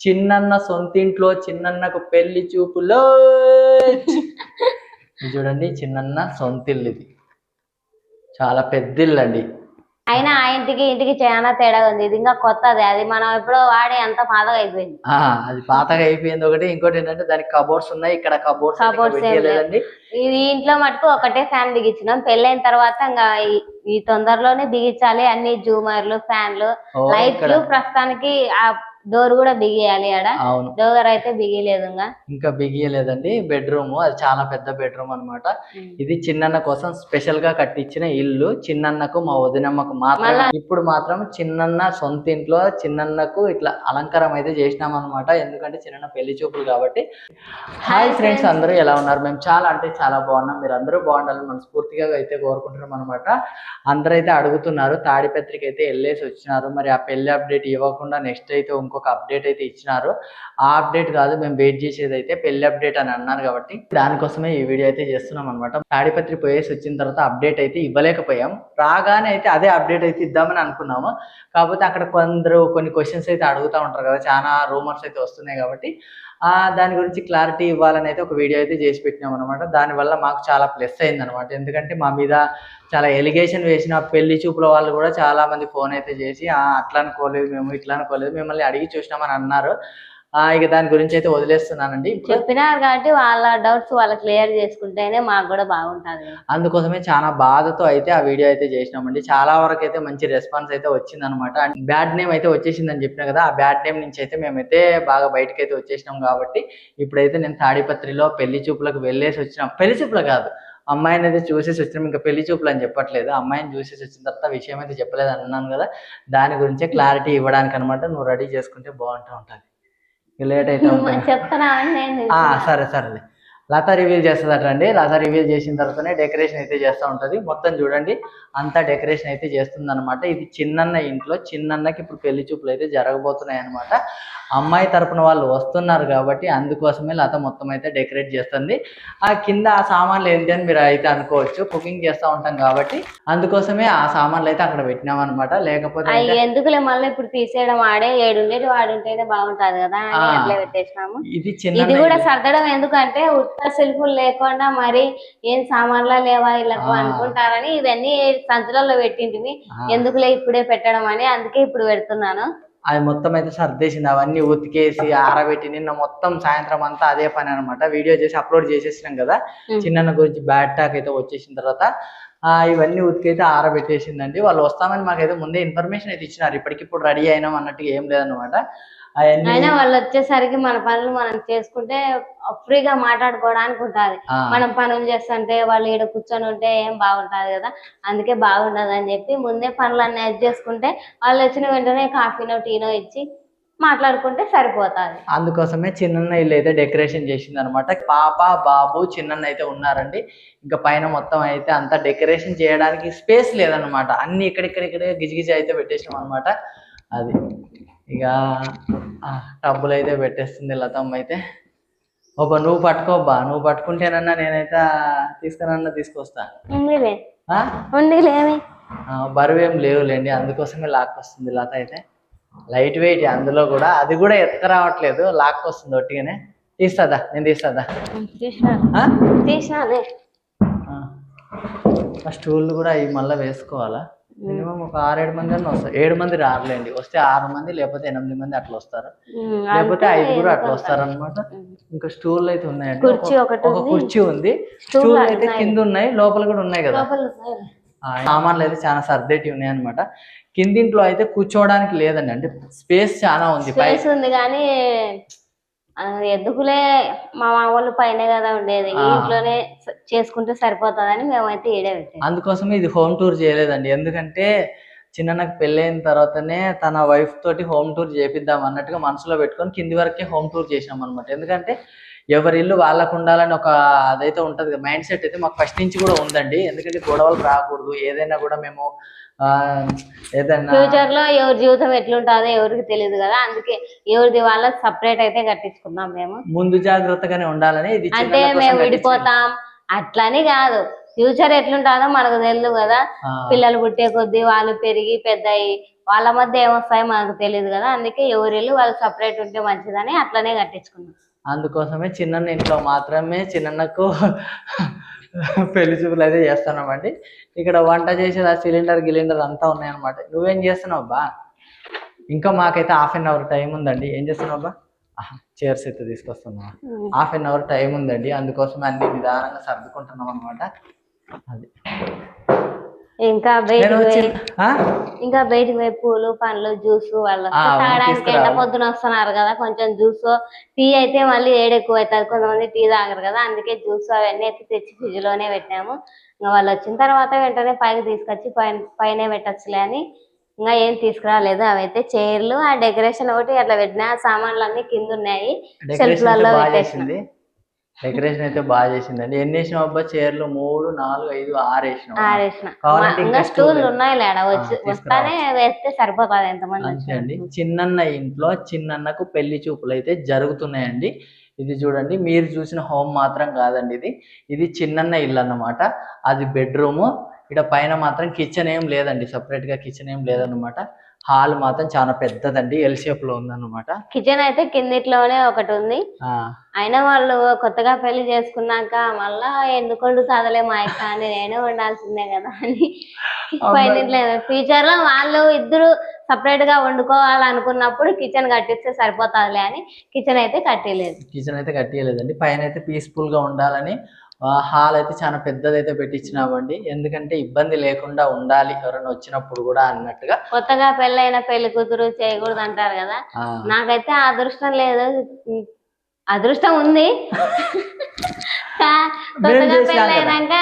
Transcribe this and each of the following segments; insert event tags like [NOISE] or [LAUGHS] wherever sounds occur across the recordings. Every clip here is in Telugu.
చిన్నన్న సొంతింట్లో చిన్నన్నకు పెళ్ళి చూపులో. [LAUGHS] చూడండి చిన్నన్న సొంతిల్లు ఇది చాలా పెద్ద ఇల్లు అండి అయినా ఆ ఇంటికి ఇంటికి చాలా తేడా ఉంది. ఇది ఇంకా కొత్తది. అది మనం ఎప్పుడో వాడే అంత పాతగా అయిపోయింది ఆ, అది పాతగా అయిపోయింది ఒకటి. ఇంకోటి ఏంటంటే దానికి కబోర్డ్స్ ఉన్నాయి. ఇక్కడ కబోర్డ్స్ ఏం లేదండి ఇది ఇంట్లో మటుకు ఒకటే ఫ్యాన్ బిగించినాం పెళ్ళైన తర్వాత ఇంకా ఈ- తొందరలోనే బిగించాలి. అన్ని జూమర్లు ఫ్యాన్లు లైట్లు ప్రస్తుతానికి ఆ డోర్ కూడా బిగియాలి ఆడ. అవును. డోర్ అయితే బిగిలేదు ఇంకా. ఇంకా బిగియలేదండి. బెడ్రూమ్ అది చాలా పెద్ద బెడ్రూమ్ అన్నమాట. ఇది చిన్నన్న కోసం స్పెషల్గా కట్టించిన ఇల్లు. చిన్నన్నకు మా వదినమ్మకు మాత్రం ఇప్పుడు మాత్రం చిన్నన్న సొంత ఇంట్లో చిన్నన్నకు ఇట్లా అలంకారం అయితే చేసినాం అనమాట ఎందుకంటే చిన్నన్న పెళ్ళి చూపులు కాబట్టి. హాయ్ ఫ్రెండ్స్ అందరూ ఎలా ఉన్నారు? మేము చాలా అంటే చాలా బాగున్నాం. మీరు అందరూ బాగుండాలని మనస్ఫూర్తిగా అయితే కోరుకుంటున్నాం అనమాట అందరూ అయితే అడుగుతున్నారు. తాడిపత్రికి అయితే వెళ్ళేసి వచ్చినారు. మరి ఆ పెళ్ళి అప్డేట్ ఇవ్వకుండా నెక్స్ట్ అయితే ఇంకొక అప్డేట్ అయితే ఇచ్చినారు. ఆ అప్డేట్ కాదు మేము వెయిట్ చేసేది అయితే పెళ్ళి అప్డేట్ అని అన్నారు కాబట్టి దానికోసమే ఈ వీడియో అయితే చేస్తున్నాం అనమాట తాడిపత్రి పోయేసి వచ్చిన తర్వాత అప్డేట్ అయితే ఇవ్వలేకపోయాం. రాగానే అయితే అదే అప్డేట్ అయితే ఇద్దామని అనుకున్నాము. కాకపోతే అక్కడ కొందరు కొన్ని క్వశ్చన్స్ అయితే అడుగుతూ ఉంటారు కదా చాలా రూమర్స్ అయితే వస్తున్నాయి కాబట్టి దాని గురించి క్లారిటీ ఇవ్వాలని అయితే ఒక వీడియో అయితే చేసి పెట్టినాం అనమాట దానివల్ల మాకు చాలా ప్లస్ అయింది అనమాట ఎందుకంటే మా మీద చాలా ఎలిగేషన్ వేసిన పెళ్ళి చూపుల వాళ్ళు కూడా చాలామంది ఫోన్ అయితే చేసి అట్లా అనుకోలేదు మేము ఇట్లా అనుకోలేదు మిమ్మల్ని అడిగి చూసినామని అన్నారు. ఇక దాని గురించి అయితే వదిలేస్తున్నానండి. చెప్పినారు కాబట్టి వాళ్ళ డౌట్స్ వాళ్ళు క్లియర్ చేసుకుంటేనే మాకు కూడా బాగుంటది. అందుకోసమే చాలా బాధతో అయితే ఆ వీడియో అయితే చేసినామండి. చాలా వరకు అయితే మంచి రెస్పాన్స్ అయితే వచ్చింది అనమాట బ్యాడ్ నేమ్ అయితే వచ్చేసిందని చెప్పిన కదా ఆ బ్యాడ్ నేమ్ నుంచి అయితే మేమైతే బాగా బయటకు అయితే వచ్చేసినాం కాబట్టి ఇప్పుడైతే నేను తాడిపత్రిలో పెళ్ళి చూపులకు వెళ్ళేసి వచ్చినాం. పెళ్ళి చూపులు కాదు అమ్మాయిని అయితే చూసేసి వచ్చినాం. ఇంకా పెళ్ళి చూపులు అని చెప్పట్లేదు. అమ్మాయిని చూసేసి వచ్చిన తర్వాత విషయం అయితే చెప్పలేదు అన్నాను కదా దాని గురించే క్లారిటీ ఇవ్వడానికి అనమాట నువ్వు రెడీ చేసుకుంటే బాగుంటూ ఉంటుంది. లేట్ అయితే సరే సరేలే. లత రివీల్ చేస్తుందట అండి లత రివీల్ చేసిన తర్వాతనే డెకరేషన్ అయితే చేస్తూ ఉంటుంది. మొత్తం చూడండి అంతా డెకరేషన్ అయితే చేస్తుంది అనమాట ఇది చిన్నన్న ఇంట్లో చిన్నన్నకి ఇప్పుడు పెళ్ళి చూపులు అయితే జరగబోతున్నాయి అనమాట అమ్మాయి తరపున వాళ్ళు వస్తున్నారు కాబట్టి అందుకోసమే లత మొత్తం అయితే డెకరేట్ చేస్తుంది. ఆ కింద ఆ సామాన్లు ఏంటి అని మీరు అయితే అనుకోవచ్చు. కుకింగ్ చేస్తూ ఉంటాం కాబట్టి అందుకోసమే ఆ సామాన్లు అయితే అక్కడ పెట్టినాం అనమాట లేకపోతే ఎందుకులే మళ్ళీ ఇప్పుడు తీసేయడం? ఆడే ఏడుండేటి వాడుంటేనే బాగుంటది కదా ఇది ఇది చిన్న కూడా సర్దడం ఎందుకంటే సెల్ఫులు లేకుండా మరి ఏం సామాన్లా లేవా వీళ్ళకు ఆ. అనుకుంటారని ఇవన్నీ సంచులలో పెట్టింటివి. ఎందుకులే ఇప్పుడే పెట్టడం అని అందుకే ఇప్పుడు పెడుతున్నాను. అది మొత్తం అయితే సర్దేసింది. అవన్నీ ఉతికేసి [LAUGHS] ఆరబెట్టి నిన్న మొత్తం సాయంత్రం అంతా అదే పని అనమాట వీడియో చేసి అప్లోడ్ చేసేసినాం కదా. చిన్న గురించి బ్యాడ్ టాక్ అయితే వచ్చేసిన తర్వాత ఆ, ఇవన్నీ ఉతికైతే ఆరబెట్టేసిందండి. వాళ్ళు వస్తామని మాకైతే ముందే ఇన్ఫర్మేషన్ అయితే ఇచ్చినారు. ఇప్పటికిప్పుడు రెడీ అయినాం అన్నట్టుగా ఏం లేదనమాట అయినా వాళ్ళు వచ్చేసరికి మన పనులు మనం చేసుకుంటే ఫ్రీగా మాట్లాడుకోవడానికి ఉంటది. మనం పనులు చేస్తుంటే వాళ్ళు ఈడ కూర్చొని ఉంటే ఏం బాగుంటది కదా? అందుకే బాగుండదు అని చెప్పి ముందే పనులన్నీ అడ్జస్ట్ చేసుకుంటే వాళ్ళు వచ్చిన వెంటనే కాఫీనో టీనో ఇచ్చి మాట్లాడుకుంటే సరిపోతాది. అందుకోసమే చిన్న ఇల్లు అయితే డెకరేషన్ చేసింది అనమాట పాప బాబు చిన్న అయితే ఉన్నారండి. ఇంకా పైన మొత్తం అయితే అంతా డెకరేషన్ చేయడానికి స్పేస్ లేదనమాట. అన్ని ఇక్కడిక్కడిక్కడే గిజిగిజి అయితే పెట్టేసాం అనమాట అది. ఇక టబ్బులు అయితే పెట్టేస్తుంది లతమ్మ అయితే. ఒక నువ్వు పట్టుకోబ్బా నువ్వు పట్టుకుంటేనన్నా నేనైతే తీసుకురన్నా తీసుకొస్తా. బరువు ఏం లేవులేండి అందుకోసమే లాక్ వస్తుంది లత అయితే. లైట్ వెయిట్ అందులో కూడా అది కూడా ఎత్తకరావట్లేదు లాక్ వస్తుంది ఒట్టిగానే తీస్తుందా నేను తీస్తుందా తీసినాను. ఆ? స్టూల్ కూడా అవి మళ్ళీ వేసుకోవాలా? మినిమం ఒక ఆరేడు మంది అన్న వస్తారు. ఏడు మంది రారులేండి. వస్తే ఆరు మంది లేకపోతే ఎనిమిది మంది అట్లా వస్తారు. లేకపోతే ఐదుగురు అట్లా వస్తారు అనమాట. ఇంకా స్టూల్ అయితే ఉన్నాయండి. ఒక-. కుర్చీ ఉంది. స్టూల్ అయితే. కింద ఉన్నాయి. లోపల కూడా ఉన్నాయి కదా. సామాన్లు అయితే చాలా సర్దేటి ఉన్నాయి అనమాట కిందింట్లో అయితే కూర్చోవడానికి లేదండి. అంటే స్పేస్ చాలా ఉంది ఉంది కానీ ఎందుకులే మా మా వాళ్ళు పైన కదా ఉండేది. ఇంట్లోనే చేసుకుంటే సరిపోతుందని మేమైతే ఈడే పెట్టాం. అందుకోసమే ఇది హోమ్ టూర్ చేయలేదండి. ఎందుకంటే చిన్న నాకు పెళ్ళైన తర్వాతనే తన వైఫ్ తోటి హోమ్ టూర్ చేపిద్దాం అన్నట్టుగా మనసులో పెట్టుకొని కింది వరకే హోమ్ టూర్ చేసినాం అనమాట ఎందుకంటే ఎవరి ఇల్లు వాళ్ళకు ఉండాలని ఒక అదైతే ఉంటుంది మైండ్ సెట్ అయితే మాకు ఫస్ట్ నుంచి కూడా ఉందండి. ఎందుకంటే గొడవలు రాకూడదు. ఏదైనా కూడా మేము ఏదైనా ఫ్యూచర్లో ఎవరి జీవితం ఎట్లుంటుందో ఎవరికి తెలియదు కదా. అందుకే ఎవరిది వాళ్ళ సపరేట్ అయితే కట్టించుకున్నాం మేము. ముందు జాగ్రత్తగానే ఉండాలని ఇది అంటే మేము. విడిపోతాం. అట్లని కాదు. ఫ్యూచర్ ఎట్లుంటుందో మనకు తెలియదు కదా. పిల్లలు పుట్టే కొద్దీ వాళ్ళు పెరిగి పెద్ద వాళ్ళ మధ్య ఏమొస్తాయో మనకు తెలియదు కదా. అందుకే ఎవరి ఇల్లు వాళ్ళు సపరేట్ ఉంటే మంచిదని అట్లనే కట్టించుకున్నాం. అందుకోసమే చిన్న ఇంట్లో మాత్రమే చిన్నకు పెళ్ళి చూపులు అయితే చేస్తున్నామండి. ఇక్కడ వంట చేసేది ఆ సిలిండర్ గిలిండర్ అంతా ఉన్నాయన్నమాట. నువ్వేం చేస్తున్నావు అబ్బా? ఇంకా మాకైతే హాఫ్ అన్ అవర్ టైం ఉందండి. ఏం చేస్తున్నావు అబ్బా? చైర్స్ అయితే తీసుకొస్తున్నావా? హాఫ్ అన్ అవర్ టైం ఉందండి. అందుకోసం అన్ని నిదానంగా సర్దుకుంటున్నాం అనమాట అది. ఇంకా? ఇంకా బయటికి పోయి పూలు పండ్లు జ్యూస్ వాళ్ళు తాగడానికి. ఎండ పొద్దున వస్తున్నారు కదా కొంచెం జ్యూస్. టీ అయితే మళ్ళీ ఏడెక్కువ అవుతుంది. కొంతమంది టీ తాగరు కదా అందుకే జ్యూస్ అవన్నీ అయితే తెచ్చి ఫ్రిడ్జ్లోనే పెట్టాము. ఇంకా వాళ్ళు వచ్చిన తర్వాత వెంటనే పైకి తీసుకొచ్చి పైన పైన పెట్టచ్చులే అని ఇంకా ఏం తీసుకురాలేదు. అవైతే చైర్లు ఆ డెకరేషన్ ఒకటి అట్లా పెట్టిన సామాన్లు అన్ని కింద ఉన్నాయి. బాగా పెట్టేసిన. చేసింది. డెకరేషన్ అయితే బాగా చేసిందండి. ఎన్ని వేసినావు అబ్బా? చైర్లు మూడు నాలుగు ఐదు ఆరు వేసినావు? స్టూల్ ఉన్నాయి వస్తానే వేస్తే సరిపోతుంది ఎంతమంది అండి. చిన్నన్న ఇంట్లో చిన్నన్నకు పెళ్ళి చూపులు అయితే జరుగుతున్నాయండి. ఇది చూడండి మీరు చూసిన హోమ్ మాత్రం కాదండి ఇది. ఇది చిన్నన్న ఇల్లు అన్నమాట. అది బెడ్రూము ఇక్కడ పైన మాత్రం కిచెన్ ఏం లేదండి. Separate గా కిచెన్ ఏం లేదన్నమాట. హాల్ మాత్రం చాలా పెద్దదండి ఎల్ షేప్లో ఉందన్నమాట. కిచెన్ అయితే కిందిట్లోనే ఒకటి ఉంది. అయినా వాళ్ళు కొత్తగా పెళ్ళి చేసుకున్నాక మళ్ళా ఎందుకు వండుతాదలే మా అక్క అని నేనే వండాల్సిందే కదా అని. పైన ఫ్యూచర్లో వాళ్ళు ఇద్దరు సపరేట్గా వండుకోవాలనుకున్నప్పుడు కిచెన్ కట్టిస్తే సరిపోతాదిలే అని కిచెన్ అయితే కట్టలేదు కిచెన్ అయితే కట్టియలేదండి పైన అయితే పీస్ఫుల్గా ఉండాలని హాల్ అయితే చాలా పెద్దదైతే పెట్టించినామండి. ఎందుకంటే ఇబ్బంది లేకుండా ఉండాలి ఎవరైనా వచ్చినప్పుడు కూడా అన్నట్టుగా. కొత్తగా పెళ్ళైన పెళ్ళి కూతురు చేయకూడదు అంటారు కదా. నాకైతే అదృష్టం లేదు. అదృష్టం ఉంది. కొత్తగా. పెళ్ళైనాక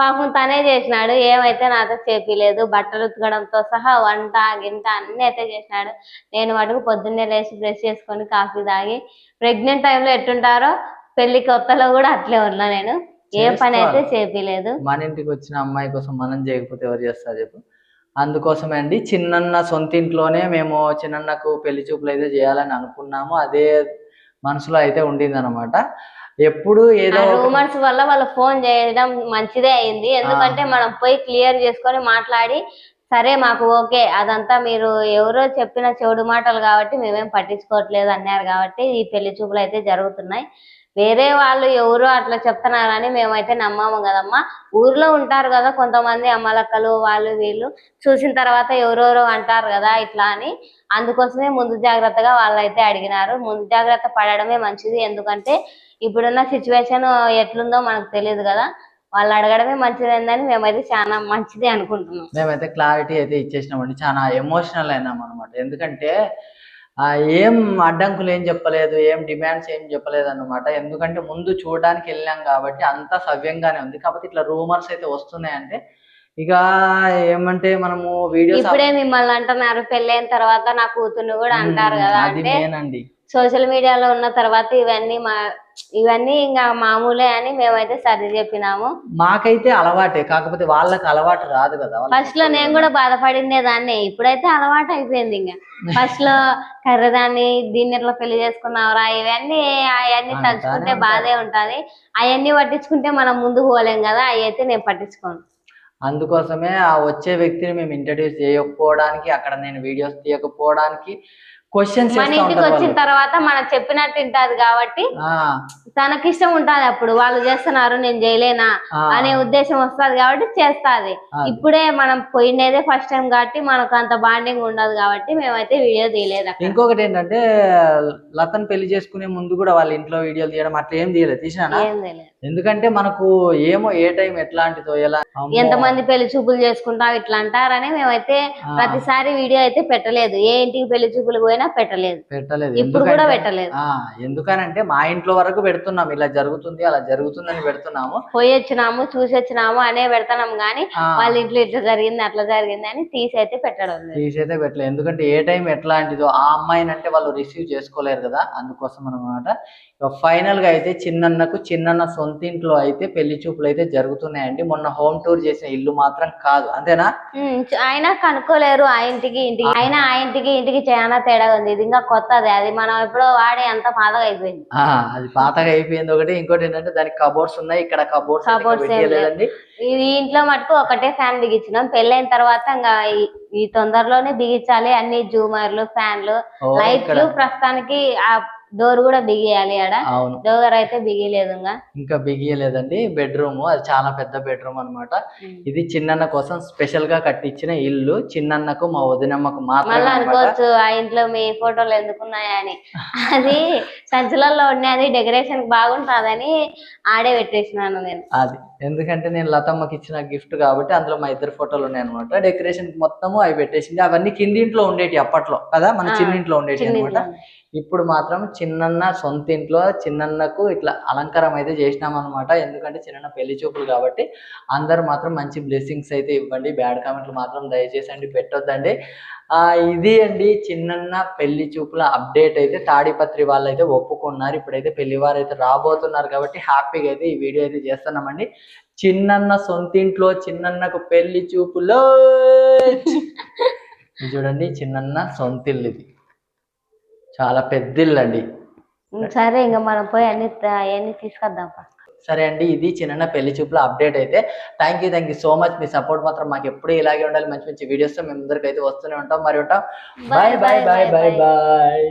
పాపం తనే చేసినాడు. ఏమైతే నాతో చేపిలేదు బట్టలు ఉతకడంతో సహా వంట గింట అన్ని అయితే చేసినాడు. నేను మటుకు పొద్దున్నే లేచి బ్రష్ చేసుకొని కాఫీ తాగి ప్రెగ్నెంట్ టైంలో ఎట్టుంటారో పెళ్ళి కొత్తలో కూడా అట్లే ఉన్నా నేను. ఏ పని అయితే. చేపిలేదు. మన ఇంటికి వచ్చిన అమ్మాయి కోసం మనం చేయకపోతే ఎవరు చేస్తారు చెప్పు. అందుకోసమే అండి చిన్నన్న సొంత ఇంట్లోనే మేము చిన్నన్నకు పెళ్ళి చూపులు అయితే చేయాలని అనుకున్నాము. అదే మనసులో అయితే ఉండింది అనమాట ఎప్పుడు ఏదో రూమర్స్ వల్ల వాళ్ళు ఫోన్ చేయడం మంచిదే అయింది. ఎందుకంటే మనం పోయి క్లియర్ చేసుకొని మాట్లాడి సరే మాకు ఓకే అదంతా మీరు ఎవరో చెప్పిన చెడు మాటలు కాబట్టి మేమేం పట్టించుకోవట్లేదు అన్నారు కాబట్టి ఈ పెళ్ళి చూపులు అయితే జరుగుతున్నాయి. వేరే వాళ్ళు ఎవరో అట్లా చెప్తున్నారని మేమైతే నమ్మాము కదమ్మా. ఊర్లో ఉంటారు కదా కొంతమంది అమ్మలక్కలు వాళ్ళు వీళ్ళు. చూసిన తర్వాత ఎవరెవరో అంటారు కదా ఇట్లా అని. అందుకోసమే ముందు జాగ్రత్తగా వాళ్ళైతే అడిగినారు. ముందు జాగ్రత్త పడడమే మంచిది. ఎందుకంటే ఇప్పుడున్న సిచ్యువేషన్ ఎట్లుందో మనకు తెలియదు కదా. వాళ్ళు అడగడమే మంచిదని మేమైతే చాలా మంచిది అనుకుంటున్నాం. మేమైతే క్లారిటీ అయితే ఇచ్చేసినామండి. చాలా ఎమోషనల్ అయినాం అనమాట ఎందుకంటే ఏం అడ్డంకులు ఏం చెప్పలేదు ఏం డిమాండ్స్ ఏం చెప్పలేదు అనమాట ఎందుకంటే ముందు చూడడానికి వెళ్ళాం కాబట్టి అంతా సవ్యంగానే ఉంది. కాకపోతే ఇట్లా రూమర్స్ అయితే వస్తున్నాయంటే ఇక ఏమంటే మనము వీడియోస్ ఇప్పుడే మిమ్మల్ని అంటున్నారు పెళ్ళైన తర్వాత నా కూతుర్ని కూడా అంటారు కదా అంటే సోషల్ మీడియాలో ఉన్న తర్వాత ఇవన్నీ మా ఇవన్నీ ఇంకా మామూలే అని మేమైతే సర్ది చెప్పినాము. మాకైతే అలవాటే కాకపోతే వాళ్ళకి అలవాటు రాదు కదా. ఫస్ట్లో నేను కూడా బాధపడిందే దాన్ని ఇప్పుడైతే అలవాటు అయిపోయింది ఇంకా. [LAUGHS] ఫస్ట్లో కర్రదాన్ని దీన్ని ఎట్లా పెళ్ళి చేసుకున్నావురా ఇవన్నీ అవన్నీ తలుచుకుంటే బాధే ఉంటది. అవన్నీ పట్టించుకుంటే మనం ముందుకు పోలేం కదా అవి అయితే నేను పట్టించుకోను. అందుకోసమే ఆ వచ్చే వ్యక్తిని మేము ఇంట్రడ్యూస్ చేయకపోవడానికి అక్కడ నేను వీడియోస్ తీయకపోవడానికి క్వశ్చన్స్ మన ఇంటికి వచ్చిన తర్వాత మనం చెప్పినట్టు వింటది కాబట్టి తనకి ఇష్టం ఉంటది అప్పుడు. వాళ్ళు చేస్తున్నారు నేను చేయలేనా అనే ఉద్దేశం వస్తది కాబట్టి చేస్తాది. ఇప్పుడే మనం పోయినదే ఫస్ట్ టైం కాబట్టి మనకు అంత బాండింగ్ ఉండదు కాబట్టి మేమైతే వీడియో తీయలేదు ఇంకొకటి ఏంటంటే లతన్ పెళ్ళి చేసుకునే ముందు కూడా వాళ్ళ ఇంట్లో వీడియోలు తీయడం అట్లా ఏం తీయలేదు. తీసినా ఎందుకంటే మనకు ఏమో ఏ టైం ఎట్లాంటిదో ఎలా. ఎంతమంది పెళ్ళి చూపులు చేసుకుంటావు ఇట్లా అంటారని మేమైతే ప్రతిసారి వీడియో అయితే పెట్టలేదు. ఏ ఇంటికి పెళ్ళి చూపులు పోయినా పెట్టలేదు. పెట్టలేదు. ఇప్పుడు కూడా పెట్టలేదు. ఎందుకనంటే మా ఇంట్లో వరకు పెడుతున్నాం. ఇలా జరుగుతుంది అలా జరుగుతుందని పెడుతున్నాము. పోయి వచ్చినాము చూసి వచ్చినాము అనే పెడతాం గానీ వాళ్ళ ఇంట్లో ఇట్లా జరిగింది అట్లా జరిగింది అని తీసి అయితే పెట్టడం లేదు. తీసైతే పెట్టలేదు. ఎందుకంటే ఏ టైం ఎట్లాంటిదో ఆ అమ్మాయిని అంటే వాళ్ళు రిసీవ్ చేసుకోలేరు కదా. అందుకోసం అనమాట ఫైనల్గా అయితే చిన్నన్నకు చిన్నన్న సొంత ఇంట్లో అయితే పెళ్ళి చూపులు అయితే జరుగుతున్నాయండి. మొన్న హోమ్ టూర్ చేసిన ఇల్లు మాత్రం కాదు. అంతేనా? అయినా కనుక్కోలేరు ఆ ఇంటికి ఇంటికి. అయినా ఆ ఇంటికి ఇంటికి చాలా తేడా ఉంది. ఇది ఇంకా కొత్తది. అది మనం ఎప్పుడో వాడే అంత పాతగా అయిపోయింది. అది పాతగా అయిపోయింది ఒకటి. ఇంకోటి ఏంటంటే దానికి కబోర్డ్స్ ఉన్నాయి. ఇక్కడ కబోర్డ్స్. లేదండి ఇది ఇంట్లో మటుకు ఒకటే ఫ్యాన్ బిగించినాం. పెళ్ళైన తర్వాత ఇంకా ఈ- తొందరలోనే బిగించాలి. అన్ని జూమర్లు ఫ్యాన్లు లైట్లు ప్రస్తుతానికి ఆ డోర్ కూడా బిగియాలి ఆడ. అవును. డోర్ అయితే బిగిలేదు ఇంకా. ఇంకా బిగియలేదండి. బెడ్రూమ్ అది చాలా పెద్ద బెడ్రూమ్ అన్నమాట. ఇది చిన్నన్న కోసం స్పెషల్గా కట్టించిన ఇల్లు. చిన్నన్నకు మా వదినమ్మకు మళ్ళీ అన్నమాట. అనుకోవచ్చు ఆ ఇంట్లో మీ ఫోటోలు ఎందుకున్నాయా అని. అది సంచులలో ఉన్నది డెకరేషన్ బాగుంటుందని ఆడే పెట్టేసినాను నేను. అది. ఎందుకంటే నేను లతమ్మకి ఇచ్చిన గిఫ్ట్ కాబట్టి అందులో మా ఇద్దరు ఫోటోలు ఉన్నాయి అనమాట డెకరేషన్ మొత్తము అవి పెట్టేసింది. అవన్నీ కిందింట్లో ఉండేటి అప్పట్లో కదా? మన చిన్నింట్లో ఉండేటి అనమాట ఇంట్లో. ఇప్పుడు మాత్రం చిన్నన్న సొంత ఇంట్లో చిన్నన్నకు ఇట్లా అలంకారం అయితే చేసినాం అనమాట ఎందుకంటే చిన్న పెళ్ళి చూపులు కాబట్టి అందరూ మాత్రం మంచి బ్లెస్సింగ్స్ అయితే ఇవ్వండి. బ్యాడ్ కామెంట్లు మాత్రం దయచేసి అండి పెట్టొద్దండి. ఆ ఇది అండి చిన్నన్న పెళ్ళి చూపుల అప్డేట్ అయితే. తాడిపత్రి వాళ్ళు అయితే ఒప్పుకున్నారు. ఇప్పుడైతే పెళ్ళి వారు అయితే రాబోతున్నారు కాబట్టి హ్యాపీగా అయితే ఈ వీడియో అయితే చేస్తున్నామండి. చిన్నన్న సొంతింట్లో చిన్నన్నకు పెళ్ళి చూపులో [LAUGHS] చూడండి చిన్నన్న సొంతిల్లు ఇది చాలా పెద్ద ఇల్లు అండి సరే ఇంకా మనం పోయి అన్ని అవన్నీ తీసుకొద్దాం. సరే అండి ఇది చిన్న పెళ్ళి చూపుల అప్డేట్ అయితే thank you thank you so much. Me support మాత్రం మాకు ఎప్పుడూ ఇలాగే ఉండాలి. మంచి మంచి వీడియోస్ మేము అందరికీ అయితే వస్తూనే ఉంటాం. మరి ఉంటాం. Bye bye bye bye. Bye.